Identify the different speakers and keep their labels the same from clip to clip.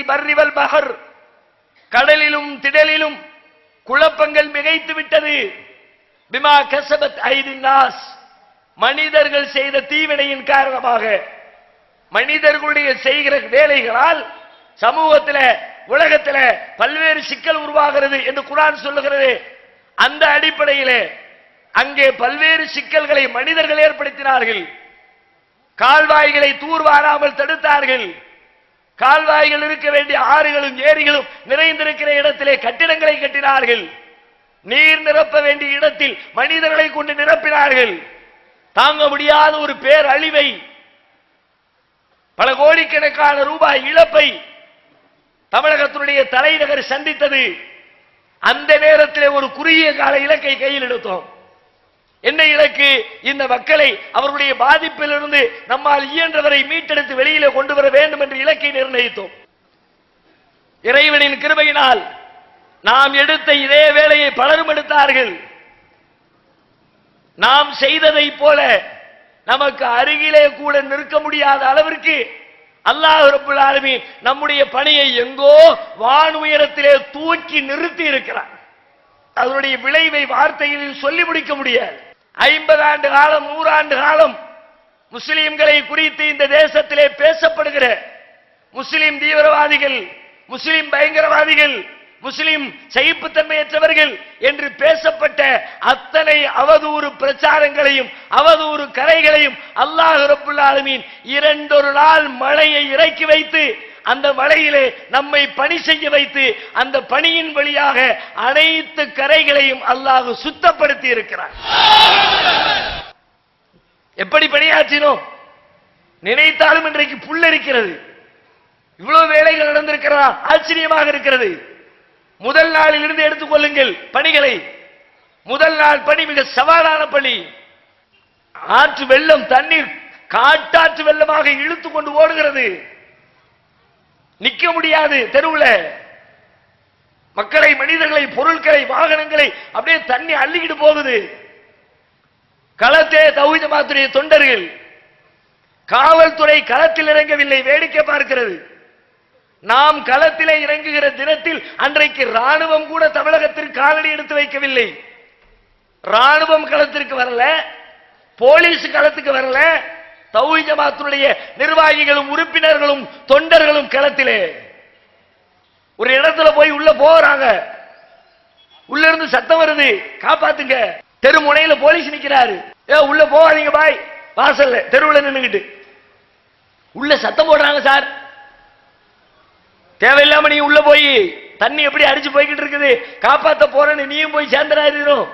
Speaker 1: பர்ரிவல் கடலிலும் திடலிலும் குழப்பங்கள் மிகைத்து விட்டது. பிமா கசபத் ஐதின் மனிதர்கள் செய்த தீவினையின் காரணமாக மனிதர்களுடைய செய்கிற வேலைகளால் சமூகத்தில் உலகத்தில் பல்வேறு சிக்கல் உருவாகிறது என்று குரான் சொல்லுகிறது. அந்த அடிப்படையிலே அங்கே பல்வேறு சிக்கல்களை மனிதர்கள் ஏற்படுத்தினார்கள். கால்வாய்களை தூர்வாராமல் தடுத்தார்கள். கால்வாய்கள் இருக்க வேண்டிய ஆறுகளும் ஏரிகளும் நிறைந்திருக்கிற இடத்திலே கட்டிடங்களை கட்டினார்கள். நீர் நிரப்ப வேண்டிய இடத்தில் மனிதர்களை கொண்டு நிரப்பினார்கள். தாங்க முடியாத ஒரு பேரழிவை பல கோடிக்கணக்கான ரூபாய் இழப்பை தமிழகத்தினுடைய தலைநகர் சந்தித்தது. அந்த நேரத்தில் ஒரு குறுகிய கால இலக்கை கையில் எடுத்தோம். என்ன இலக்கு? இந்த மக்களை அவருடைய பாதிப்பிலிருந்து நம்மால் இயன்றவரை மீட்டெடுத்து வெளியில கொண்டு வர வேண்டும் என்று இலக்கை நிர்ணயித்தோம். இறைவனின் கிருபையினால் நாம் எடுத்த இதே வேலையை பலரும் எடுத்தார்கள். நாம் செய்ததை போல நமக்கு அருகிலே கூட நிற்க முடியாத அளவிற்கு அல்லாஹ் ரப்புல் ஆலமீன் நம்முடைய பணியை எங்கோ வான் உயரத்திலே தூக்கி நிறுத்தி இருக்கிறார். அதனுடைய விளைவை வார்த்தைகளில் சொல்லி முடிக்க முடியாது. ஐம்பது ஆண்டு காலம் நூறாண்டு காலம் முஸ்லிம்களை குறித்து இந்த தேசத்திலே பேசப்படுகிற முஸ்லிம் தீவிரவாதிகள் முஸ்லிம் பயங்கரவாதிகள் முஸ்லிம் சகிப்புத்தன்மையற்றவர்கள் என்று பேசப்பட்ட அத்தனை அவதூறு பிரச்சாரங்களையும் அவதூறு கரைகளையும் அல்லாஹ் ரபுல்லாலுமீன் இரண்டொரு நாள் மழையை இறக்கி வைத்து அந்த வலையிலே நம்மை பணி செய்ய வைத்து அந்த பணியின் வழியாக அனைத்து கரைகளையும் அல்லாஹ் சுத்தப்படுத்தி இருக்கிறார் எப்படி பணியாற்றினோம் நினைத்தாலும் இன்றைக்கு புல்லரிக்கிறது இவ்வளவு வேலைகள் நடந்திருக்கிறதா? ஆச்சரியமாக இருக்கிறது. முதல் நாளில் இருந்து எடுத்துக்கொள்ளுங்கள் பணிகளை. முதல் நாள் பணி மிக சவாலான பணி. ஆற்று வெள்ளம் தண்ணீர் காட்டாற்று வெள்ளமாக இழுத்து கொண்டு ஓடுகிறது. நிக்க முடியாது தெருவில். மக்களை மனிதர்களை பொருட்களை வாகனங்களை அப்படியே தண்ணி அள்ளிக்கிட்டு போகுது. களத்தே தௌஹீத் ஜமாத்துடைய தொண்டர்கள். காவல்துறை களத்தில் இறங்கவில்லை வேடிக்கை பார்க்கிறது. நாம் களத்திலே இறங்குகிற தினத்தில் அன்றைக்கு ராணுவம் கூட தமிழகத்திற்கு காலடி எடுத்து வைக்கவில்லை. ராணுவம் களத்திற்கு வரல போலீஸ் களத்துக்கு வரல தௌஹீத் ஜமாத்துடைய நிர்வாகிகளும் உறுப்பினர்களும் தொண்டர்களும் களத்திலே. ஒரு இடத்துல போய் உள்ள போறாங்க. உள்ள இருந்து சத்தம் வருது. காப்பாத்துங்க. தெருமுனையில போலீஸ் நிக்கிறாரு. ஏ உள்ள போகாதீங்க பாய். வாசல்ல தெருவுல நின்னுகிட்டு உள்ள சத்தம் போடுறாங்க சார். தேவையில்லாம நீ உள்ள போய் தண்ணி எப்படி அடிச்சு போய்கிட்டு இருக்குது? காப்பாத்த போறேன்னு நீயும் போய் சேர்ந்துடாதீரும்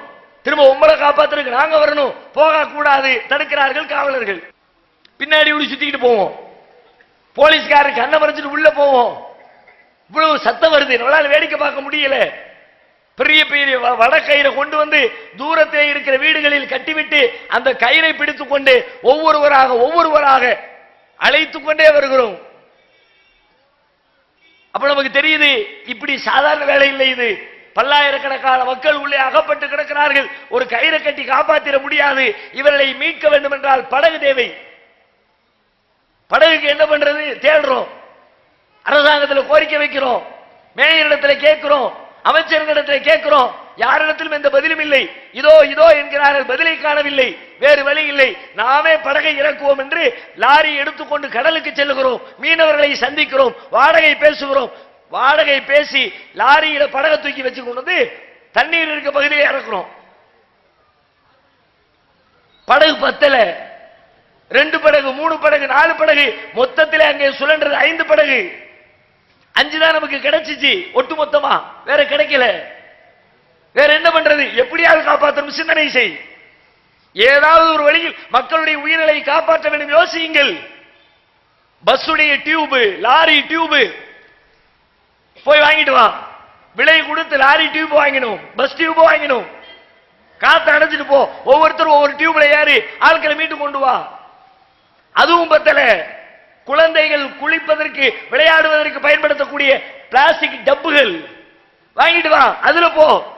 Speaker 1: திரும்ப உங்களை காப்பாத்துறதுக்கு நாங்க வரணும். போக கூடாது தடுக்கிறார்கள் காவலர்கள். பின்னாடி இப்படி சுத்திக்கிட்டு போவோம். போலீஸ்காரர் கண்ணை மறைச்சிட்டு உள்ள போவோம். இவ்வளவு சத்தம் வருது. நம்மளால வேடிக்கை பார்க்க முடியல. பெரிய பெரிய வ- கயிறை கொண்டு வந்து தூரத்திலே இருக்கிற வீடுகளில் கட்டிவிட்டு அந்த கயிறை பிடித்துக் கொண்டு ஒவ்வொருவராக ஒவ்வொருவராக அழைத்து கொண்டே வருகிறோம். அப்ப நமக்கு தெரியுது இப்படி சாதாரண வேலை இல்லை இது. பல்லாயிரக்கணக்கான மக்கள் உள்ளே அகப்பட்டு கிடக்கிறார்கள். ஒரு கயிறை கட்டி காப்பாற்றிட முடியாது. இவர்களை மீட்க வேண்டும் என்றால் படகு தேவை. படகுக்கு என்ன பண்றது? தேடுறோம். அரசாங்கத்தில் கோரிக்கை வைக்கிறோம். மேயரிடத்தில் கேட்கிறோம். அமைச்சர்களிடத்தில் கேட்கிறோம். யாரிடத்திலும் எந்த பதிலும் இல்லை. இதோ இதோ என்கிறார்கள். பதிலை காணவில்லை. வேறு வழி இல்லை. நாமே படகை இறக்குவோம் என்று லாரி எடுத்துக்கொண்டு கடலுக்கு செல்லுகிறோம். மீனவர்களை சந்திக்கிறோம். வாடகை பேசுகிறோம். வாடகை பேசி லாரியில படகை தூக்கி வச்சு கொண்டு வந்து தண்ணீர் இருக்க பகுதியை இறக்குறோம். படகு பத்தலை. ரெண்டு படகு மூணு படகு நாலு படகு மொத்தத்தில் அங்கே சுழன்றது ஐந்து படகு அஞ்சு தான் நமக்கு கிடைச்சிச்சு ஒட்டு மொத்தமா வேற கிடைக்கல. வேற என்ன பண்றது? எப்படியாவது காப்பாற்றணும் சிந்தனை செய். ஏதாவது ஒரு வழியில் மக்களுடைய உயிர்களை காப்பாற்ற வேண்டும் யோசியுங்கள். பஸ்ஸுடைய டியூபு லாரி டியூபு. போய் வாங்கிட்டு வா. விலை கொடுத்து லாரி டியூப் வாங்கினோம் பஸ் டியூப் வாங்கினோம் காத்து அடைச்சிட்டு போ. ஒவ்வொருத்தரும் ஒவ்வொரு டியூப்ல ஏறி ஆட்களை மீட்டு கொண்டு வா. அதுவும் பத்தல. குழந்தைகள் குளிப்பதற்கு விளையாடுவதற்கு பயன்படுத்தக்கூடிய பிளாஸ்டிக் டப்புகள். வாங்கிட்டு வா அதுல போ.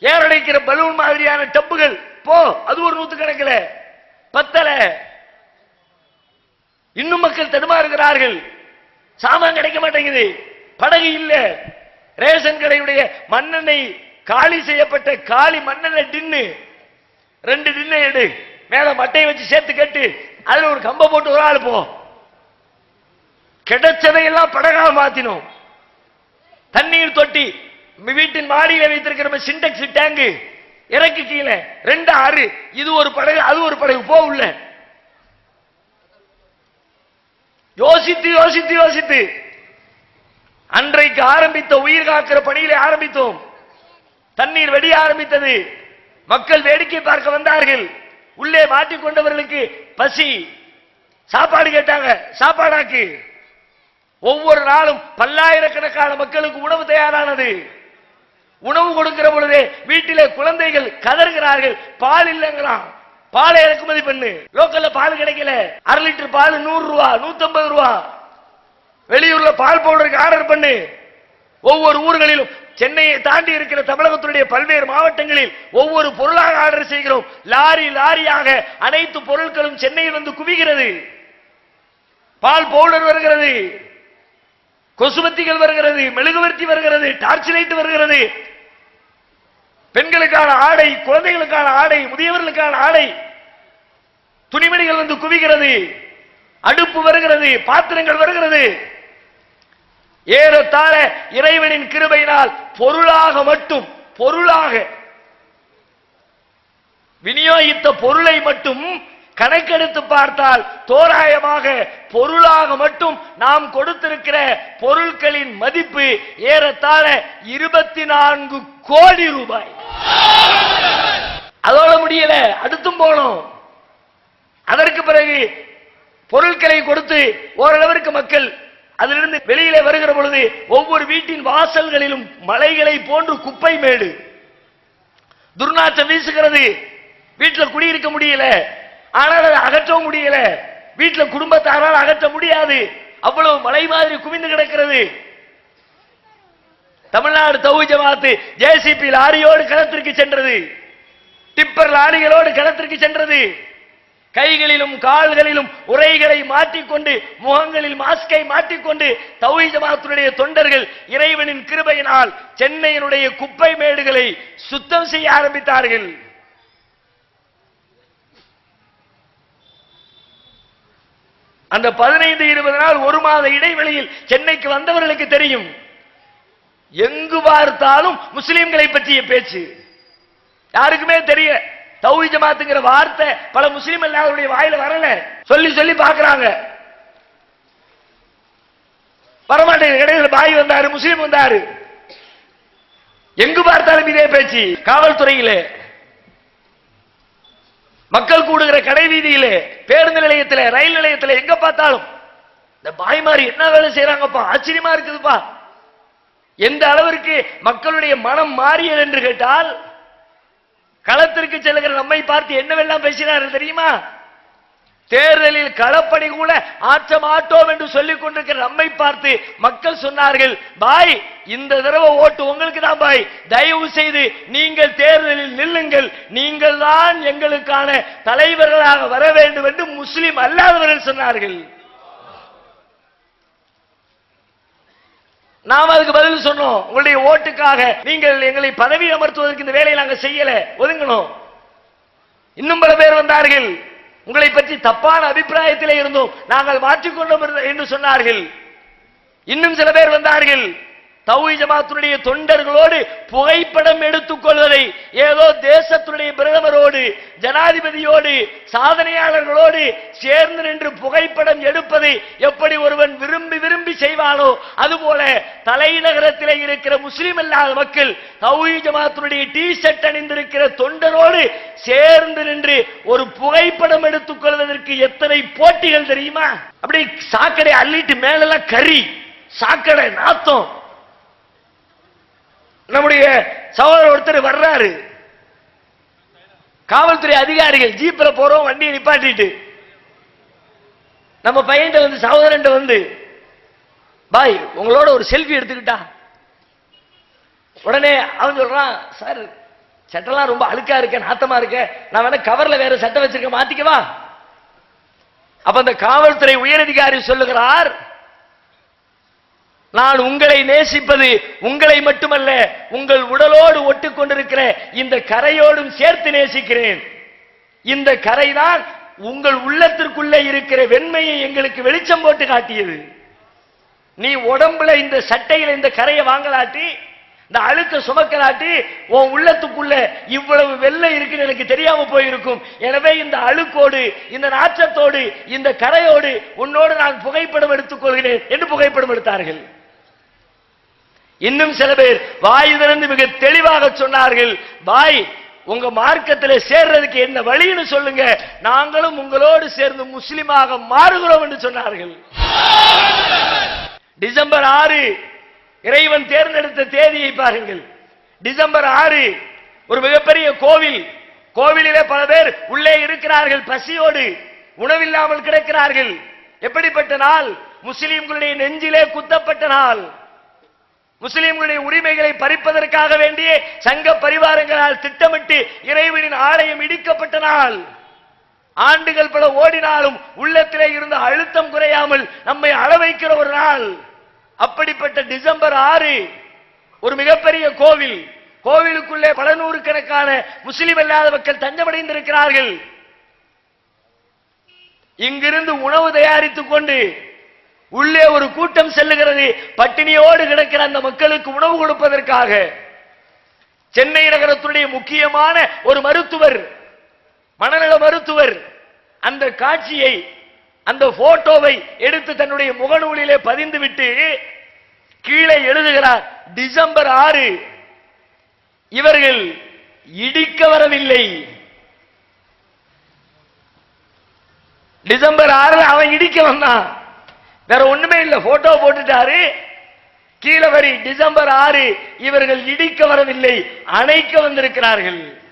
Speaker 1: ஏரடைக்கிற பலூன் மாதிரியான டப்புகள். போ அது ஒரு நூத்து கணக்கில் பத்தல. இன்னும் மக்கள் தடுமாறுகிறார்கள் சாமான் கிடைக்க மாட்டேங்குது. படகு இல்ல. ரேஷன் கடையுடைய மண்ணெண்ணெய் காலி செய்யப்பட்ட காலி மண்ணெண்ணெய் டின்னு. ரெண்டு டின்னை எடு. மேல மட்டையை வச்சு சேர்த்து கட்டு. அதுல ஒரு கம்ப போட்டு ஒரு ஆள் போ. கிடைச்சதையெல்லாம் படகா மாத்தினோம். தண்ணீர் தொட்டி வீட்டின் மாடியில வைத்திருக்கிற சிண்டெக்ஸ் டேங்கு இறக்கு கீழே ரெண்டு ஆறு இது ஒரு படகு அது ஒரு படகு போ உள்ள. யோசித்து யோசித்து யோசித்து. அன்றைக்கு ஆரம்பித்த உயிர் காக்கிற பணியிலே ஆரம்பித்தோம். தண்ணீர் வெடிய ஆரம்பித்தது. மக்கள் வேடிக்கை பார்க்க வந்தார்கள். உள்ளே மாட்டிக்கொண்டவர்களுக்கு பசி. சாப்பாடு கேட்டாங்க சாப்பாடாக்கு. ஒவ்வொரு நாளும் பல்லாயிரக்கணக்கான மக்களுக்கு உணவு தயாரானது. உணவு கொடுக்கிற பொழுதே வீட்டிலே குழந்தைகள் கதறுகிறார்கள். பால் இல்லைங்கிறான். பாலை இறக்குமதி பண்ணு. லோக்கல்ல பால் கிடைக்கல. அரை லிட்டர் பால் நூறு ரூபா நூத்தி ரூபா. வெளியூர்ல பால் பவுடருக்கு ஆர்டர் பண்ணு. ஒவ்வொரு ஊர்களிலும் சென்னையை தாண்டி இருக்கிற தமிழகத்துடைய பல்வேறு மாவட்டங்களில் ஒவ்வொரு பொருளாக ஆர்டர் செய்கிறோம். லாரி லாரியாக அனைத்து பொருட்களும் சென்னையில் வந்து குவிகிறது. பால் பவுடர் வருகிறது. கொசுவத்திகள் வருகிறது. மெழுகுவர்த்தி வருகிறது. டார்ச் லைட் வருகிறது. பெண்களுக்கான ஆடை குழந்தைகளுக்கான ஆடை முதியவர்களுக்கான ஆடை துணிமணிகள் வந்து குவிகிறது. அடுப்பு வருகிறது. பாத்திரங்கள் வருகிறது. ஏறத்தாழ இறைவனின் கிருபையினால் பொருளாக மட்டும் பொருளாக. விநியோகித்த பொருளை மட்டும் கணக்கெடுத்து பார்த்தால் தோராயமாக பொருளாக மட்டும் நாம் கொடுத்திருக்கிற பொருட்களின் மதிப்பு ஏறத்தாழ இருபத்தி நான்கு கோடி ரூபாய். அதோட முடியல அடுத்தும் போனோம் அதற்கு பிறகு பொருட்களை கொடுத்து ஓரளவிற்கு மக்கள் அதிலிருந்து வெளியிலே வருகிற பொழுது ஒவ்வொரு வீட்டின் வாசல்களிலும் மலைகளை போன்று குப்பை மேடு. துர்நாற்றம் வீசுகிறது. வீட்டில் குடியிருக்க முடியல. ஆனால் அதை அகற்றவும் முடியல. வீட்டில் குடும்பத்தாரால் அகற்ற முடியாது. அவ்வளவு மலை மாதிரி குவிந்து கிடக்கிறது. தமிழ்நாடு தவு ஜமாத்து ஜேசிபி லாரியோடு களத்திற்கு சென்றது. டிப்பர் லாரிகளோடு களத்திற்கு சென்றது. கைகளிலும் கால்களிலும் உரைகளை மாட்டிக்கொண்டு முகங்களில் மாஸ்கை மாட்டிக்கொண்டு தௌஹி ஜமாத்துடைய தொண்டர்கள் இறைவனின் கிருபையினால் சென்னையினுடைய குப்பை மேடுகளை சுத்தம் செய்ய ஆரம்பித்தார்கள். அந்த பதினைந்து இருபது நாள் ஒரு மாத இடைவெளியில் சென்னைக்கு வந்தவர்களுக்கு தெரியும். எங்கு பார்த்தாலும் முஸ்லிம்களை பற்றிய பேச்சு. யாருக்குமே தெரிய தௌஹி ஜமாத்துங்கிற வார்த்தை பல முஸ்லிம் எல்லாருடைய வாயில வரல. சொல்லி சொல்லி பார்க்கறாங்க. வரமாட்டேங்க இடையில பாய் வந்தாரு முஸ்லீம் வந்தாரு. எங்கு பார்த்தாலும் இதே பேச்சு. காவல்துறையிலே. மக்கள் கூடுகிற கடை வீதியிலே பேருந்து நிலையத்தில் ரயில் நிலையத்தில் எங்க பார்த்தாலும் இந்த பாய்மாரி என்ன வேலை செய்யறாங்கப்பா ஆச்சரியமா இருக்குதுப்பா. எந்த அளவிற்கு மக்களுடைய மனம் மாறியது என்று கேட்டால் களத்திற்கு செல்லுகிற நம்மை பார்த்து என்னவெல்லாம் பேசினார்கள் தெரியுமா? தேர்தலில் களப்பணி கூட ஆற்ற மாட்டோம் என்று சொல்லிக் கொண்டிருக்கிற நம்மை பார்த்து மக்கள் சொன்னார்கள் பாய் இந்த தடவை ஓட்டு உங்களுக்கு தான் பாய். தயவு செய்து நீங்கள் தேர்தலில் நில்லுங்கள். நீங்கள் தான் எங்களுக்கான தலைவர்களாக வர வேண்டும் என்று முஸ்லிம் அல்லாதவர்கள் சொன்னார்கள். நாம் அதுக்கு பதில் சொன்னோம். உங்களுடைய ஓட்டுக்காக நீங்கள் எங்களை பதவி அமர்த்துவதற்கு இந்த வேலையை நாங்கள் செய்யல. ஒதுங்கணும். இன்னும் பல பேர் வந்தார்கள். உங்களை பற்றி தப்பான அபிப்பிராயத்திலே இருந்தோம் நாங்கள் மாற்றிக்கொண்டோம் என்று சொன்னார்கள். இன்னும் சில பேர் வந்தார்கள். தௌஹி ஜமாத்துடைய தொண்டர்களோடு புகைப்படம் எடுத்துக்கொள்வதை ஏதோ தேசத்துடைய பிரதமரோடு ஜனாதிபதியோடு சாதனையாளர்களோடு சேர்ந்து நின்று புகைப்படம் எடுப்பதை எப்படி ஒருவன் விரும்பி விரும்பி செய்வானோ அதுபோல தலைநகரத்திலே இருக்கிற முஸ்லீம் அல்லாத மக்கள் தௌஹி ஜமாத்துடைய டி ஷர்ட் அணிந்திருக்கிற தொண்டரோடு சேர்ந்து நின்று ஒரு புகைப்படம் எடுத்துக்கொள்வதற்கு எத்தனை போட்டிகள் தெரியுமா? அப்படி சாக்கடை அள்ளிட்டு மேலெல்லாம் கறி சாக்கடை நாத்தம். நம்முடைய சகோதரர் ஒருத்தர் வர்றாரு. காவல்துறை அதிகாரிகள் ஜீப்ல போறோம் வண்டியை நிப்பாட்டிட்டு. நம்ம பையன் வந்து சகோதரன் வந்து பாய் உங்களோட ஒரு செல்ஃபி எடுத்துக்கிட்டா. உடனே அவன் சொல்றான் சார் சட்டெல்லாம் ரொம்ப அழுக்கா இருக்க நாத்தமா இருக்க. நான் வேணா கவர்ல வேற சட்டை வச்சிருக்க மாத்திக்கவா? அப்ப அந்த காவல்துறை உயரதிகாரி சொல்லுகிறார் நான் உங்களை நேசிப்பது உங்களை மட்டுமல்ல உங்கள் உடலோடு ஒட்டிக் கொண்டிருக்கிற இந்த கரையோடும் சேர்த்து நேசிக்கிறேன். இந்த கரைதான் உங்கள் உள்ளத்திற்குள்ளே இருக்கிற வெண்மையை எங்களுக்கு வெளிச்சம் போட்டு காட்டியது. நீ உடம்புல இந்த சட்டையில இந்த கரையை வாங்கலாட்டி இந்த அழுக்க சுமக்கலாட்டி உன் உள்ளத்துக்குள்ள இவ்வளவு வெள்ளை இருக்குன்னு எனக்கு தெரியாம போயிருக்கும். எனவே இந்த அழுக்கோடு இந்த நாற்றத்தோடு இந்த கரையோடு உன்னோடு நான் புகைப்படம் எடுத்துக் கொள்கிறேன் என்று புகைப்படம் எடுத்தார்கள். இன்னும் சில பேர் வாய் திறந்து மிக தெளிவாக சொன்னார்கள் வாய் உங்க மார்க்கத்தில் சேர்றதுக்கு என்ன வழின்னு சொல்லுங்க. நாங்களும் உங்களோடு சேர்ந்து முஸ்லிமாக மாறுகிறோம் என்று சொன்னார்கள். டிசம்பர் ஆறு இறைவன் தேர்ந்தெடுத்த தேதியை பாருங்கள். டிசம்பர் ஆறு ஒரு மிகப்பெரிய கோவில். கோவிலிலே பல பேர் உள்ளே இருக்கிறார்கள் பசியோடு உணவில்லாமல் கிடக்கிறார்கள். எப்படிப்பட்ட நாள்? முஸ்லிம்களுடைய நெஞ்சிலே குத்தப்பட்ட நாள். முஸ்லிம்களுடைய உரிமைகளை பறிப்பதற்காக வேண்டிய சங்க பரிவாரங்களால் திட்டமிட்டு இறைவனின் ஆலயம் இடிக்கப்பட்ட நாள். ஆண்டுகள் பல ஓடினாலும் உள்ளத்திலே இருந்த அழுத்தம் குறையாமல் நம்மை அளவைக்கிற ஒரு நாள். அப்படிப்பட்ட டிசம்பர் ஆறு ஒரு மிகப்பெரிய கோவில். கோவிலுக்குள்ளே பல நூறுக்கணக்கான முஸ்லிம் அல்லாத மக்கள் தஞ்சமடைந்திருக்கிறார்கள். இங்கிருந்து உணவு தயாரித்துக் கொண்டு உள்ளே ஒரு கூட்டம் செல்லுகிறது. பட்டினியோடு கிடக்கிற அந்த மக்களுக்கு உணவு கொடுப்பதற்காக. சென்னை நகரத்துடைய முக்கியமான ஒரு மருத்துவர் மனநல மருத்துவர் அந்த காட்சியை அந்த போட்டோவை எடுத்து தன்னுடைய முகநூலிலே பதிந்து விட்டு கீழே எழுதுகிறார் டிசம்பர் ஆறு. இவர்கள் இடிக்க வரவில்லை. டிசம்பர் ஆறு அவன் இடிக்க வந்தான். வேற ஒண்ணுமே இல்லை போட்டோ போட்டுட்டாரு. கீழே வரி டிசம்பர் ஆறு இவர்கள் இடிக்க வரவில்லை அணைக்க வந்திருக்கிறார்கள்.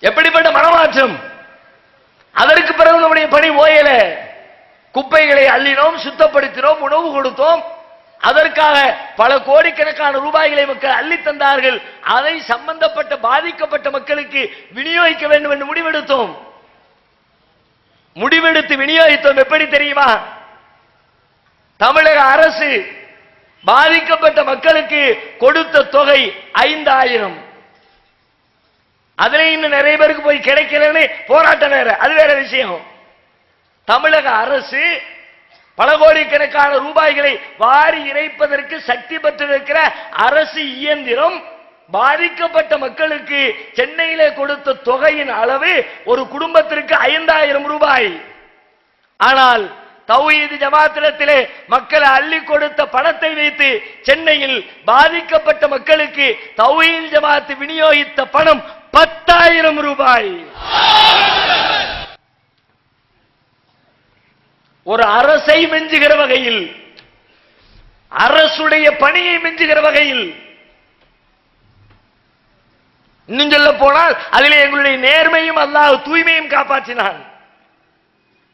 Speaker 1: எப்படிப்பட்ட மனமாற்றம்? அதற்கு பிறகு நம்முடைய பணி ஓயல. குப்பைகளை அள்ளினோம் சுத்தப்படுத்தினோம் உணவு கொடுத்தோம். அதற்காக பல கோடிக்கணக்கான ரூபாய்களை மக்கள் அள்ளி தந்தார்கள். அதை சம்பந்தப்பட்ட பாதிக்கப்பட்ட மக்களுக்கு விநியோகிக்க வேண்டும் என்று முடிவெடுத்தோம். முடிவெடுத்து விநியோகித்தோம். எப்படி தெரியுமா? தமிழக அரசு பாதிக்கப்பட்ட மக்களுக்கு கொடுத்த தொகை ஐந்தாயிரம். அதுல இன்னும் நிறைய பேருக்கு போய் கிடைக்கலன்னு போராட்டம் வேற. அது வேற விஷயம். தமிழக அரசு பல கோடிக்கணக்கான ரூபாய்களை வாரி இறைப்பதற்கு சக்தி பெற்றிருக்கிற அரசு இயந்திரம் பாதிக்கப்பட்ட மக்களுக்கு சென்னையில கொடுத்த தொகையின் அளவு ஒரு குடும்பத்திற்கு ஐந்தாயிரம் ரூபாய். ஆனால் தௌஹீது ஜமாத்திரத்திலே மக்களை அள்ளி கொடுத்த பணத்தை வைத்து சென்னையில் பாதிக்கப்பட்ட மக்களுக்கு தௌஹீது ஜமாத்து விநியோகித்த பணம் பத்தாயிரம் ரூபாய். ஒரு அரசை மிஞ்சுகிற வகையில் அரசுடைய பணியை மிஞ்சுகிற வகையில் இன்னும் சொல்ல போனால் அதிலே எங்களுடைய நேர்மையும் அல்லாஹ் தூய்மையும் காப்பாற்றினான்.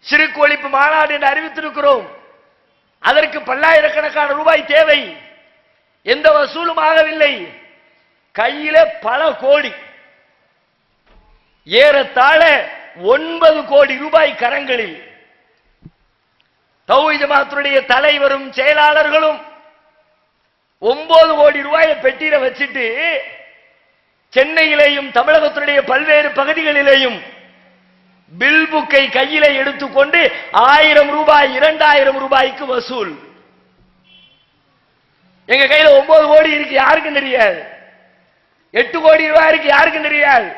Speaker 1: சிறுக்கு ஒழிப்பு மாநாடு என்று அறிவித்திருக்கிறோம். அதற்கு பல்லாயிரக்கணக்கான ரூபாய் தேவை. எந்த வசூலும் ஆகவில்லை. கையில பல கோடி. ஏறத்தாழ ஒன்பது கோடி ரூபாய் கரங்களில். தௌஹீத் ஜமாத்துடைய தலைவரும் செயலாளர்களும் ஒன்பது கோடி ரூபாயை பெட்டியில வச்சுட்டு சென்னையிலேயும் தமிழகத்தினுடைய பல்வேறு பகுதிகளிலேயும் பில் புக்கை கையில எடுத்துக்கொண்டு ஆயிரம் ரூபாய் இரண்டாயிரம் ரூபாய்க்கு வசூல். எங்க கையில ஒன்பது கோடி இருக்கு யாருக்கும் தெரியாது. எட்டு கோடி ரூபாய் இருக்கு யாருக்கும் தெரியாது.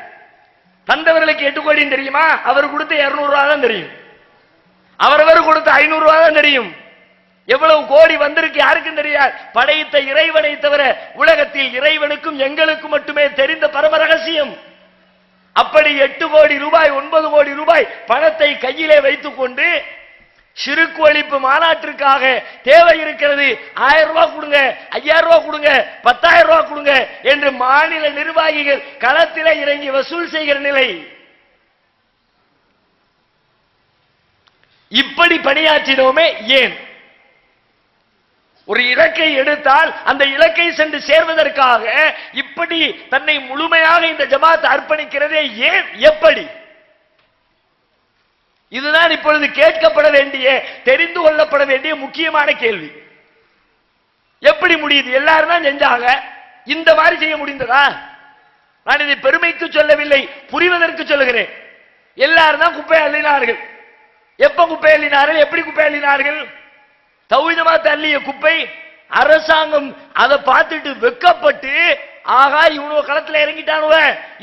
Speaker 1: தந்தவர்களுக்கு எட்டு கோடின்னு தெரியுமா? அவர் கொடுத்த இருநூறு ரூபாய் தான் தெரியும். அவரவர் கொடுத்த ஐநூறு ரூபாய் தான் தெரியும். எவ்வளவு கோடி வந்திருக்கு யாருக்கும் தெரியாது. படைத்த இறைவனை தவிர உலகத்தில் இறைவனுக்கும் எங்களுக்கும் மட்டுமே தெரிந்த பரம ரகசியம். அப்படி எட்டு கோடி ரூபாய் ஒன்பது கோடி ரூபாய் பணத்தை கையிலே வைத்துக் கொண்டு சிறுக்கு ஒழிப்பு மாநாட்டிற்காக தேவை இருக்கிறது. ஆயிரம் ரூபாய் கொடுங்க ஐயாயிரம் ரூபாய் கொடுங்க பத்தாயிரம் ரூபாய் கொடுங்க என்று மாநில நிர்வாகிகள் களத்திலே இறங்கி வசூல் செய்கிற நிலை. இப்படி பணியாற்றினோமே ஏன்? ஒரு இலக்கை எடுத்தால் அந்த இலக்கை சென்று சேர்வதற்காக இப்படி தன்னை முழுமையாக இந்த ஜமாத் அர்ப்பணிக்கிறதே ஏன்? எப்படி? இதுதான் இப்பொழுது கேட்கப்பட வேண்டிய தெரிந்து கொள்ளப்பட வேண்டிய முக்கியமான கேள்வி. எப்படி முடியுது? எல்லாரும் தான் செஞ்சாங்க. இந்த மாதிரி செய்ய முடிந்ததா? நான் இதை பெருமைக்கு சொல்லவில்லை புரிவதற்கு சொல்லுகிறேன். எல்லாரும் தான் குப்பை அள்ளினார்கள். எப்ப குப்பை அள்ளினார்கள்? எப்படி குப்பை அள்ளினார்கள்? தௌஹீதமா தள்ளிய குப்பை அரசாங்கம் அதை பார்த்துட்டு வெக்கப்பட்டு ஆகா இவனு களத்துல இறங்கிட்டானுவ.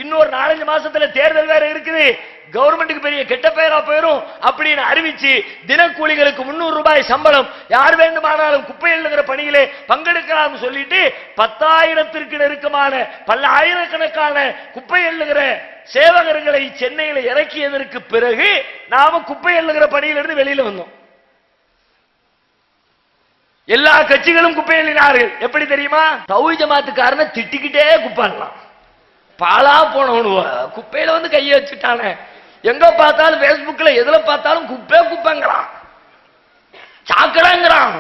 Speaker 1: இன்னொரு நாலஞ்சு மாசத்துல தேர்தல் வேற இருக்குது. கவர்மெண்ட்டுக்கு பெரிய கெட்ட பெயரா போயிரும் அப்படின்னு அறிவிச்சு தினக்கூலிகளுக்கு முன்னூறு ரூபாய் சம்பளம். யார் வேண்டுமானாலும் குப்பை எழுதுகிற பணியிலே பங்கெடுக்கலாம் சொல்லிட்டு பத்தாயிரத்திற்கு நெருக்கமான பல ஆயிரக்கணக்கான குப்பை எழுதுகிற சேவகர்களை சென்னையில் இறக்கியதற்கு பிறகு நாம குப்பை எழுதுகிற பணியிலிருந்து வெளியில வந்தோம். எல்லா கட்சிகளும் குப்பை எப்படி தெரியுமா? தௌஹி ஜமாத்துக்காரனை திட்டிக்கிட்டே குப்பாடலாம் பாலா போனவனு குப்பையில வந்து கையை வச்சுட்டானே. எங்க பார்த்தாலும் பேஸ்புக்ல எதுல பார்த்தாலும் குப்பை குப்பைங்கிறான். சாக்கடைங்கிறான்.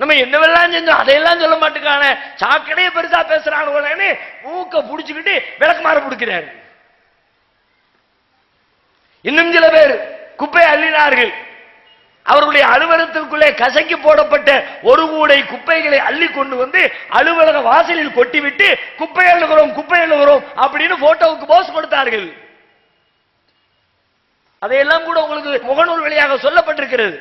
Speaker 1: நம்ம என்னவெல்லாம் செஞ்சோம் அதையெல்லாம் சொல்ல மாட்டேங்கானே சாக்கடையே பெருசா பேசுறானுன்னு மூக்க புடிச்சுக்கிட்டு விளக்குமாற பிடிக்கிறாரு இன்னும் சில பேர் குப்பையை அள்ளினார்கள். அவர்களுடைய அலுவலகத்திற்குள்ளே கசக்கி போடப்பட்ட ஒரு கூடை குப்பைகளை அள்ளி கொண்டு வந்து அலுவலக வாசலில் கொட்டிவிட்டு குப்பை எழுகிறோம் குப்பை எழுகிறோம் அப்படின்னு போட்டோவுக்கு போஸ் கொடுத்தார்கள். அதையெல்லாம் கூட உங்களுக்கு முகநூல் வழியாக சொல்லப்பட்டிருக்கிறது.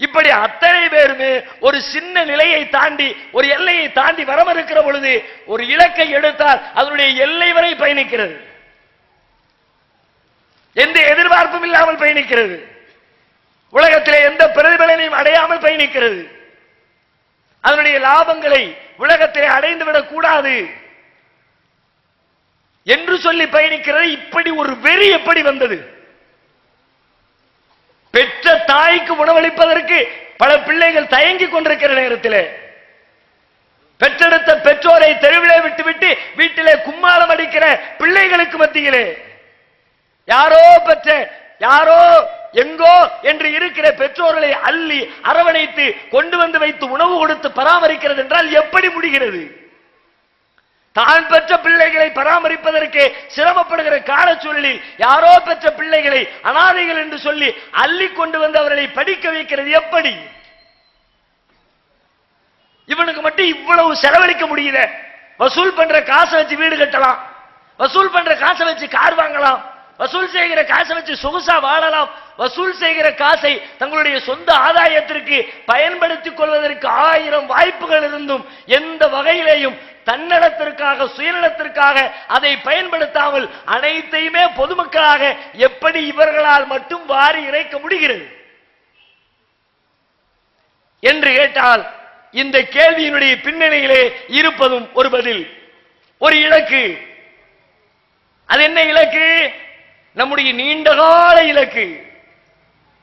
Speaker 1: இப்படி அத்தனை பேருமே ஒரு சின்ன நிலையை தாண்டி ஒரு எல்லையை தாண்டி வரமறுக்கிற பொழுது ஒரு இலக்கை எடுத்தால் அதனுடைய எல்லை வரை பயணிக்கிறது. எந்த எதிர்பார்ப்பும் இல்லாமல் பயணிக்கிறது. உலகத்திலே எந்த பிரதிபலனையும் அடையாமல் பயணிக்கிறது அதனுடைய லாபங்களை உலகத்திலே அடைந்து விடக் கூடாது. என்று சொல்லி பயணிக்கிறது இப்படி ஒரு வெறி எப்படி வந்தது? பெற்ற தாய்க்கு உணவளிப்பதற்கு பல பிள்ளைகள் தயங்கிக் கொண்டிருக்கிற நேரத்திலே பெற்றெடுத்த பெற்றோரை தெருவிலே விட்டுவிட்டு வீட்டிலே கும்மாளம் அடிக்கிற பிள்ளைகளுக்கு மத்தியிலே யாரோ பெற்ற யாரோ எங்கோ என்று இருக்கிற பெற்றோர்களை அள்ளி அரவணைத்து கொண்டு வந்து வைத்து உணவு கொடுத்து பராமரிக்கிறது என்றால் எப்படி முடிகிறது? தான் பெற்ற பிள்ளைகளை பராமரிப்பதற்கு சிரமப்படுகிற காலச்சூழலில் யாரோ பெற்ற பிள்ளைகளை அனாதைகள் என்று சொல்லி அள்ளி கொண்டு வந்து அவர்களை படிக்க வைக்கிறது எப்படி? இவனுக்கு மட்டும் இவ்வளவு செலவழிக்க முடியல. வசூல் பண்ற காசை வச்சு வீடு கட்டலாம். வசூல் பண்ற காசை வச்சு கார் வாங்கலாம். வசூல் செய்கிற காசை வச்சு சொகுசா வாழலாம். வசூல் செய்கிற காசை தங்களுடைய சொந்த ஆதாயத்திற்கு பயன்படுத்திக் கொள்வதற்கு ஆயிரம் வாய்ப்புகள் இருந்தும் எந்த வகையிலேயும் தன்னலத்திற்காக சுயநலத்திற்காக அதை பயன்படுத்தாமல் அனைத்தையுமே பொதுமக்களாக எப்படி இவர்களால் மட்டும் வாரி இறைக்க முடிகிறது? என்று கேட்டால் இந்த கேள்வியினுடைய பின்னணியிலே இருப்பதும் ஒரு பதில் ஒரு இலக்கு. அது என்ன இலக்கு? நம்முடைய நீண்டகால இலக்கு.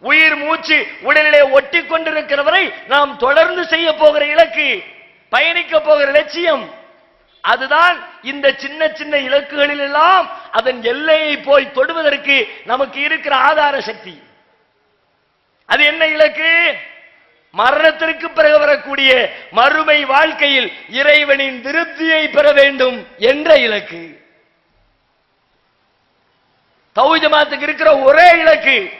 Speaker 1: உயிர் மூச்சு உடலிலே ஒட்டி கொண்டிருக்கிறவரை நாம் தொடர்ந்து செய்ய போகிற இலக்கு பயணிக்க போகிற லட்சியம். அதுதான் இந்த சின்ன சின்ன இலக்குகளில் எல்லாம் அதன் எல்லையை போய் தொடுவதற்கு நமக்கு இருக்கிற ஆதார சக்தி. அது என்ன இலக்கு? மரணத்திற்கு பிறகு வரக்கூடிய மறுமை வாழ்க்கையில் இறைவனின் திருப்தியை பெற வேண்டும் என்ற இலக்கு. தௌஜமாத்துக்கு இருக்கிற ஒரே இலக்கு